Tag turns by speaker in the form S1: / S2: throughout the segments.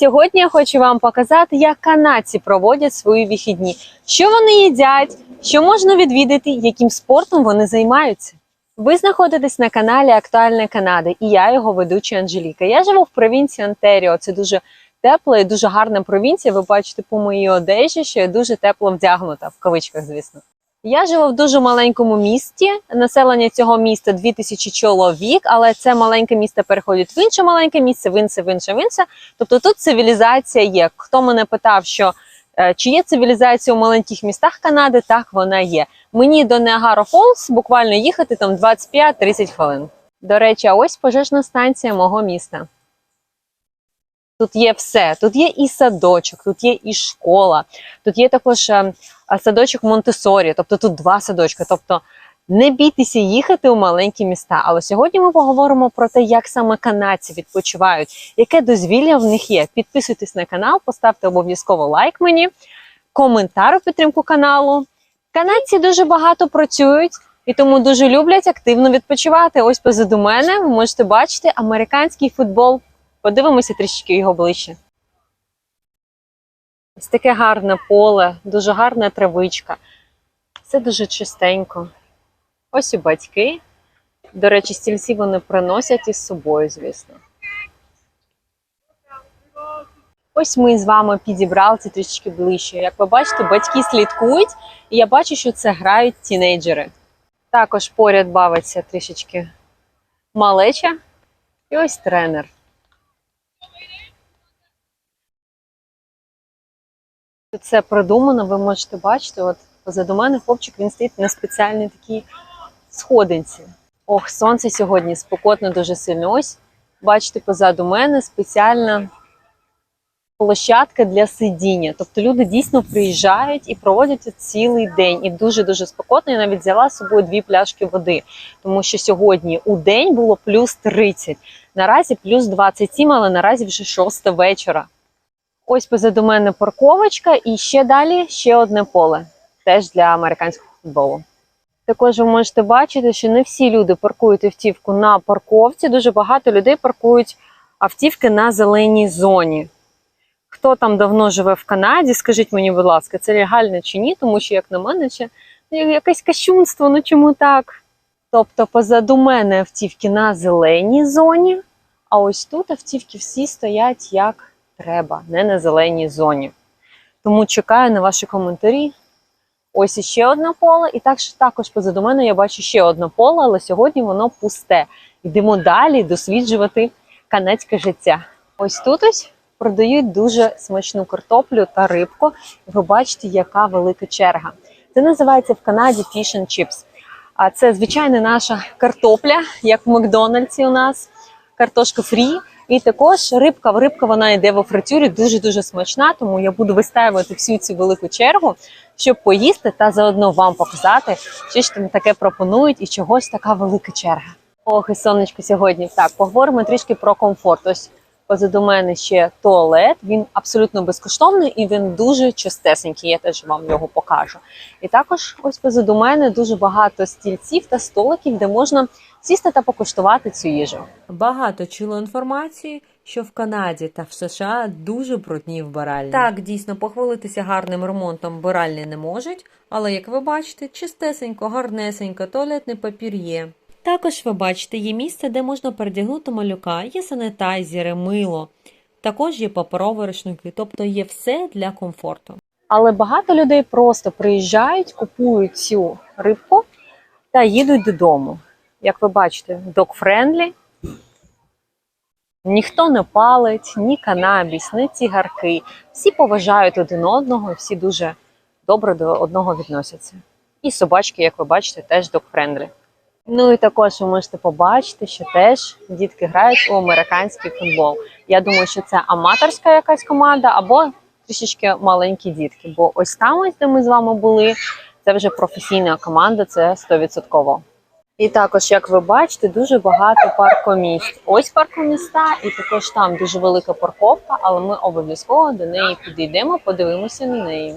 S1: Сьогодні я хочу вам показати, як канадці проводять свої вихідні, що вони їдять, що можна відвідати, яким спортом вони займаються. Ви знаходитесь на каналі Актуальна Канада, і я його ведуча Анжеліка. Я живу в провінції Онтеріо. Це дуже тепла і дуже гарна провінція. Ви бачите по моїй одежі, що я дуже тепло вдягнута, в кавичках, звісно. Я живу в дуже маленькому місті. Населення цього міста 2000 чоловік, але це маленьке місто переходить в інше маленьке місце, в інше, в інше, в інше. Тобто тут цивілізація є. Хто мене питав, що е, чи є цивілізація у маленьких містах Канади? Так, вона є. Мені до Неагара Фолс буквально їхати там 25-30 хвилин. До речі, ось пожежна станція мого міста. Тут є все. Тут є і садочок, тут є і школа, тут є також е, садочок Монтесорі, тобто тут два садочки. Тобто не бійтеся їхати у маленькі міста. Але сьогодні ми поговоримо про те, як саме канадці відпочивають, яке дозвілля в них є. Підписуйтесь на канал, поставте обов'язково лайк мені, коментар у підтримку каналу. Канадці дуже багато працюють. І тому дуже люблять активно відпочивати. Ось позаду мене ви можете бачити американський футбол. Подивимося трішки його ближче. Ось таке гарне поле, дуже гарна травичка. Все дуже чистенько. Ось і батьки. До речі, стільці вони приносять із собою, звісно. Ось ми з вами підібрали це трішки ближче. Як ви бачите, батьки слідкують, і я бачу, що це грають тінейджери. Також поряд бавиться трішечки малеча. І ось тренер. Це продумано, ви можете бачити. От позаду мене хлопчик він стоїть на спеціальній такій сходинці. Ох, сонце сьогодні спекотно дуже сильно. Ось, бачите, позаду мене спеціальна площадка для сидіння. Тобто люди дійсно приїжджають і проводять цілий день. І дуже-дуже спекотно. Я навіть взяла з собою дві пляшки води, тому що сьогодні у день було плюс 30. Наразі плюс 27, але наразі вже 6 вечора. Ось позаду мене парковочка, і ще далі ще одне поле, теж для американського футболу. Також ви можете бачити, що не всі люди паркують автівку на парковці. Дуже багато людей паркують автівки на зеленій зоні. Хто там давно живе в Канаді, скажіть мені, будь ласка, це легально чи ні, тому що, як на мене, ще якесь кощунство, ну чому так? Тобто, позаду мене автівки на зеленій зоні, а ось тут автівки всі стоять як треба, не на зеленій зоні. Тому чекаю на ваші коментарі. Ось іще одне поле, і так, також позаду мене я бачу ще одне поле, але сьогодні воно пусте. Йдемо далі досліджувати канадське життя. Ось тут ось продають дуже смачну картоплю та рибку. Ви бачите, яка велика черга. Це називається в Канаді fish and chips. А це звичайна наша картопля, як в Макдональдсі у нас, картошка фрі. І також рибка. Рибка вона йде в фритюрі дуже дуже смачна, тому я буду вистаювати всю цю велику чергу, щоб поїсти та заодно вам показати, що ж там таке пропонують і чогось така велика черга. Ох, і сонечко сьогодні. Так, поговоримо трішки про комфорт. Ось позаду мене ще туалет. Він абсолютно безкоштовний і він дуже чистесенький. Я теж вам його покажу. І також ось позаду мене дуже багато стільців та столиків, де можна сісти та покуштувати цю їжу.
S2: Багато чуло інформації, що в Канаді та в США дуже брудні вбиральні. Так, дійсно, похвалитися гарним ремонтом вбиральні не можуть, але як ви бачите, чистесенько, гарнесенько, туалетний папір є. Також ви бачите, є місце, де можна передягнути малюка, є санітайзери, мило. Також є паперові рушники, тобто є все для комфорту.
S1: Але багато людей просто приїжджають, купують цю рибку та їдуть додому. Як ви бачите, dog-friendly. Ніхто не палить, ні канабіс, ні цигарки. Всі поважають один одного, всі дуже добре до одного відносяться. І собачки, як ви бачите, теж dog-friendly. Ну і також ви можете побачити, що теж дітки грають у американський футбол. Я думаю, що це аматорська якась команда або трішечки маленькі дітки. Бо ось там, ось де ми з вами були, це вже професійна команда, це 100%. І також, як ви бачите, дуже багато паркомісць. Ось паркоміста, і також там дуже велика парковка, але ми обов'язково до неї підійдемо, подивимося на неї.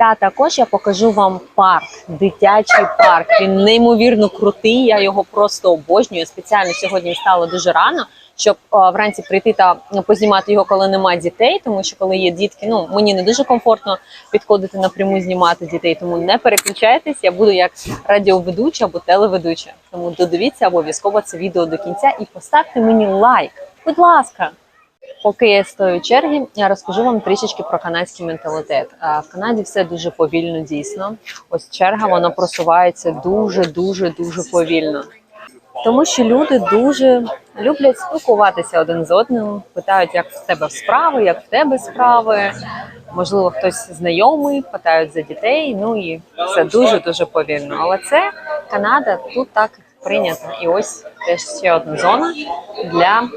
S1: Та також я покажу вам парк, дитячий парк. Він неймовірно крутий. Я його просто обожнюю. Спеціально сьогодні встала дуже рано, щоб а, вранці прийти та познімати його, коли немає дітей, тому що коли є дітки, ну мені не дуже комфортно підходити напряму знімати дітей. Тому не переключайтесь, я буду як радіоведуча або телеведуча. Тому додивіться обов'язково це відео до кінця і поставте мені лайк. Будь ласка. Поки я стою в чергі, я розкажу вам трішечки про канадський менталітет. В Канаді все дуже повільно, дійсно. Ось черга вона просувається дуже, дуже, дуже повільно. Тому що люди дуже люблять спілкуватися один з одним, питають, як в тебе справи, як в тебе справи. Можливо, хтось знайомий, питають за дітей. Ну і все дуже дуже повільно. Але це Канада, тут так прийнято. І ось теж ще одна зона для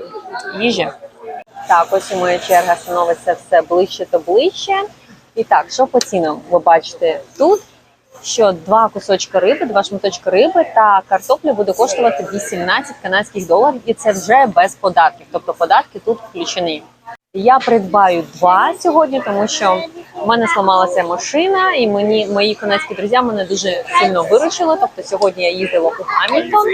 S1: їжі. Так, ось і моя черга становиться все ближче та ближче. І так, що по цінам? Ви бачите тут, що два кусочки риби, два шматочки риби та картопля буде коштувати 18 канадських доларів, і це вже без податків. Тобто податки тут включені. Я придбаю два сьогодні, тому що в мене зламалася машина, і мені мої канадські друзі мене дуже сильно виручили. Тобто сьогодні я їздила у Гамільтон.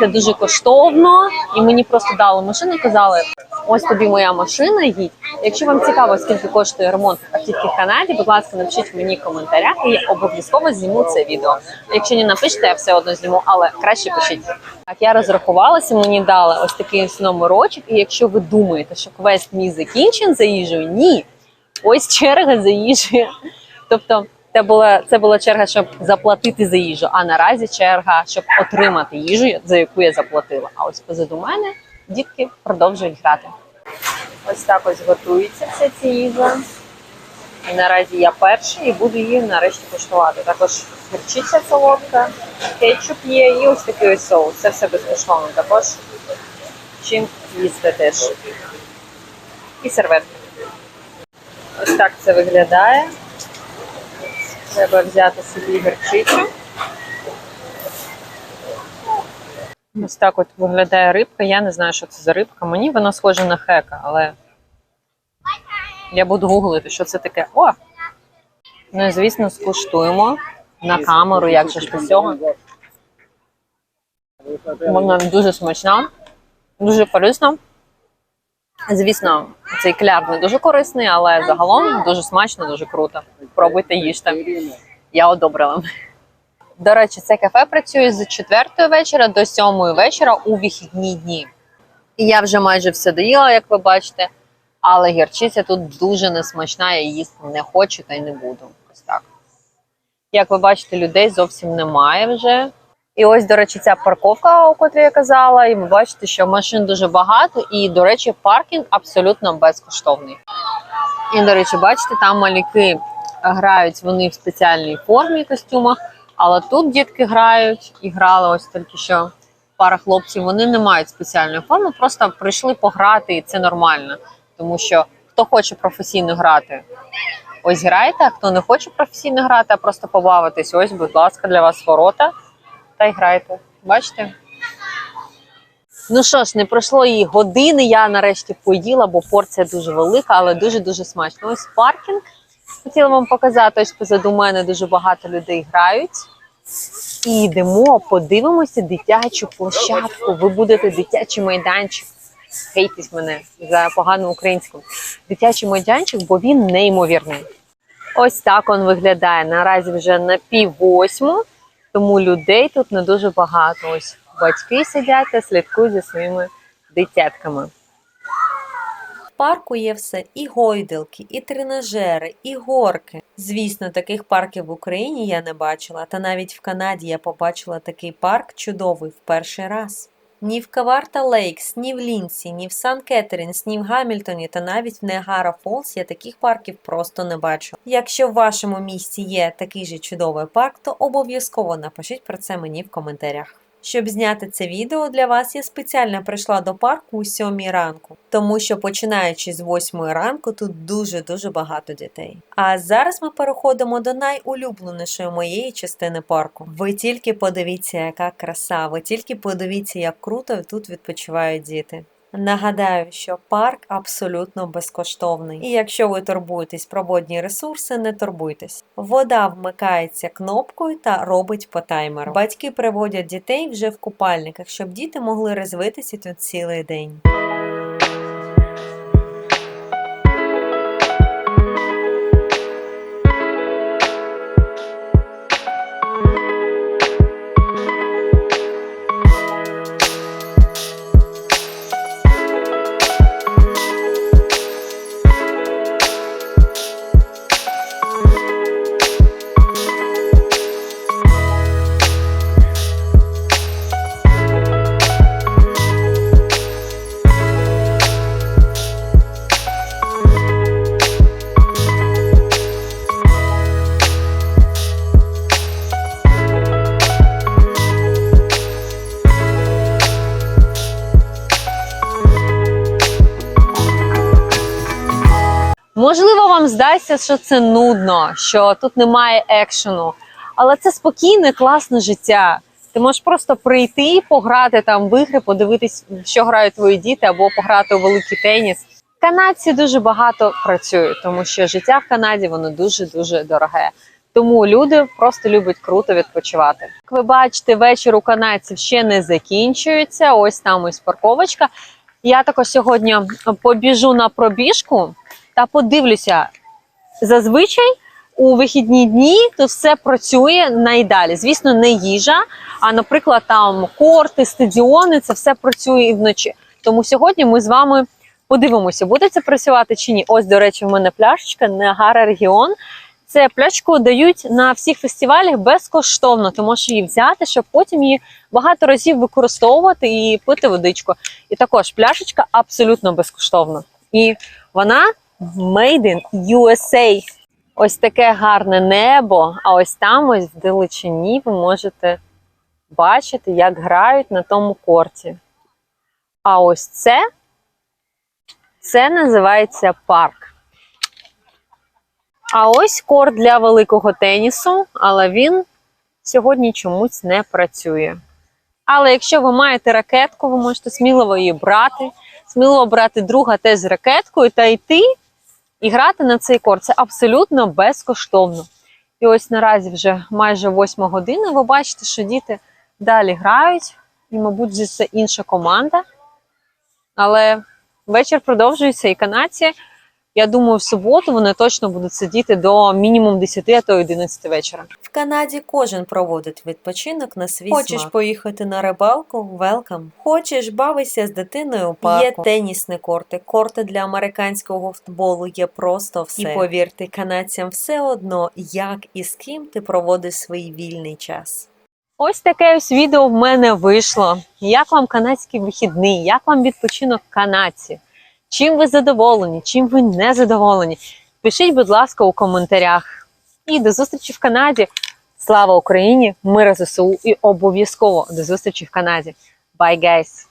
S1: Це дуже коштовно, і мені просто дали машину. Казали, ось тобі моя машина. Їдь. Якщо вам цікаво, скільки коштує ремонт автівки в Канаді, будь ласка, напишіть мені в коментарях, і я обов'язково зніму це відео. Якщо не напишете, я все одно зніму, але краще пишіть. Так, я розрахувалася, мені дали ось такий ось номерочок. І якщо ви думаєте, що квест мій закінчен за їжею, ні. Ось черга за їжею. Тобто, це була це була черга, щоб заплатити за їжу. А наразі черга, щоб отримати їжу, за яку я заплатила. А ось позаду мене дітки продовжують грати. Ось так ось готується вся ця їжа. І наразі я перший і буду її нарешті куштувати. Також гірчиця солодка, кетчуп є і ось такий ось соус. Це все безкоштовно. Також чим їсти теж. І серветки. Ось так це виглядає. Треба взяти собі гірчицю. Ось так от виглядає рибка. Я не знаю, що це за рибка. Мені вона схожа на хека, але я буду гуглити, що це таке. О! Ну і звісно, скуштуємо на камеру, як же ж без цього. Вона дуже смачна, дуже корисна. Звісно, цей кляр не дуже корисний, але загалом дуже смачно, дуже круто. Пробуйте їжте. Я одобрила. До речі, це кафе працює з 4 вечора до 7 вечора у вихідні дні. І я вже майже все доїла, як ви бачите. Але гірчиця тут дуже несмачна, я їсти не хочу та й не буду. Ось так. Як ви бачите, людей зовсім немає вже. І ось, до речі, ця парковка, о котрій я казала, і ви бачите, що машин дуже багато, і, до речі, паркінг абсолютно безкоштовний. І, до речі, бачите, там малюки грають вони в спеціальній формі костюмах, але тут дітки грають і грали ось тільки що пара хлопців. Вони не мають спеціальної форми, просто прийшли пограти, і це нормально. Тому що хто хоче професійно грати, ось грайте, а хто не хоче професійно грати, а просто побавитись, ось, будь ласка, для вас ворота та й грайте. Бачите? Ну що ж, не пройшло її години. Я нарешті поїла, бо порція дуже велика, але дуже-дуже смачно. Ось паркінг. Хотіла вам показати, ось позаду мене дуже багато людей грають. І йдемо, подивимося дитячу площадку. Ви будете дитячий майданчик. Хейтесь мене за погану українську. Дитячий майданчик, бо він неймовірний. Ось так він виглядає. Наразі вже на пів восьму, тому людей тут не дуже багато. Ось батьки сидять та слідкують за своїми дитятками.
S2: Парку є все і гойдалки, і тренажери, і горки. Звісно, таких парків в Україні я не бачила, та навіть в Канаді я побачила такий парк чудовий в перший раз. Ні в Каварта Лейкс, ні в Лінсі, ні в Сан Кеттерінс, ні в Гамільтоні та навіть в Неагара Фолс я таких парків просто не бачу. Якщо в вашому місті є такий же чудовий парк, то обов'язково напишіть про це мені в коментарях. Щоб зняти це відео для вас, я спеціально прийшла до парку у 7 ранку, тому що починаючи з 8 ранку тут дуже-дуже багато дітей. А зараз ми переходимо до найулюбленішої моєї частини парку. Ви тільки подивіться, яка краса, ви тільки подивіться, як круто тут відпочивають діти. Нагадаю, що парк абсолютно безкоштовний. І якщо ви турбуєтесь про водні ресурси, не турбуйтесь. Вода вмикається кнопкою та робить по таймеру. Батьки приводять дітей вже в купальниках, щоб діти могли розвитися тут цілий день.
S1: Можливо, вам здасться, що це нудно, що тут немає екшену, але це спокійне, класне життя. Ти можеш просто прийти, пограти там в ігри, подивитись, що грають твої діти, або пограти у великий теніс. Канадці дуже багато працюють, тому що життя в Канаді воно дуже дуже дороге. Тому люди просто люблять круто відпочивати. Як ви бачите, вечір у канадців ще не закінчується. Ось там ось парковочка. Я також сьогодні побіжу на пробіжку та подивлюся. Зазвичай у вихідні дні тут все працює найдалі. Звісно, не їжа, а наприклад, там корти, стадіони, це все працює і вночі. Тому сьогодні ми з вами подивимося, буде це працювати чи ні. Ось, до речі, в мене пляшечка Неагара регіон. Це пляшку дають на всіх фестивалях безкоштовно. Ти можеш її взяти, щоб потім її багато разів використовувати і пити водичку. І також пляшечка абсолютно безкоштовна. І вона made in USA. Ось таке гарне небо. А ось там, ось в далечині, ви можете бачити, як грають на тому корті. А ось це, це називається парк. А ось корт для великого тенісу, але він сьогодні чомусь не працює. Але якщо ви маєте ракетку, ви можете сміливо її брати, сміливо брати друга теж з ракеткою та йти і грати на цей корт. Це абсолютно безкоштовно. І ось наразі вже майже 8 година. Ви бачите, що діти далі грають, і, мабуть, це інша команда. Але вечір продовжується, і канадці, я думаю, в суботу вони точно будуть сидіти до мінімум 10, а то 11 вечора.
S2: В Канаді кожен проводить відпочинок на свій
S3: Хочеш
S2: смак. поїхати на рибалку? Велкам. Хочеш бавитися з дитиною у парку? Є тенісні корти, корти для американського футболу, є просто все. І повірте, канадцям все одно, як і з ким ти проводиш свій вільний час.
S1: Ось таке ось відео в мене вийшло. Як вам канадський вихідний? Як вам відпочинок в Канадці? Чим ви задоволені, чим ви не задоволені? Пишіть, будь ласка, у коментарях. І до зустрічі в Канаді. Слава Україні! Мира ЗСУ і обов'язково до зустрічі в Канаді. Bye, guys!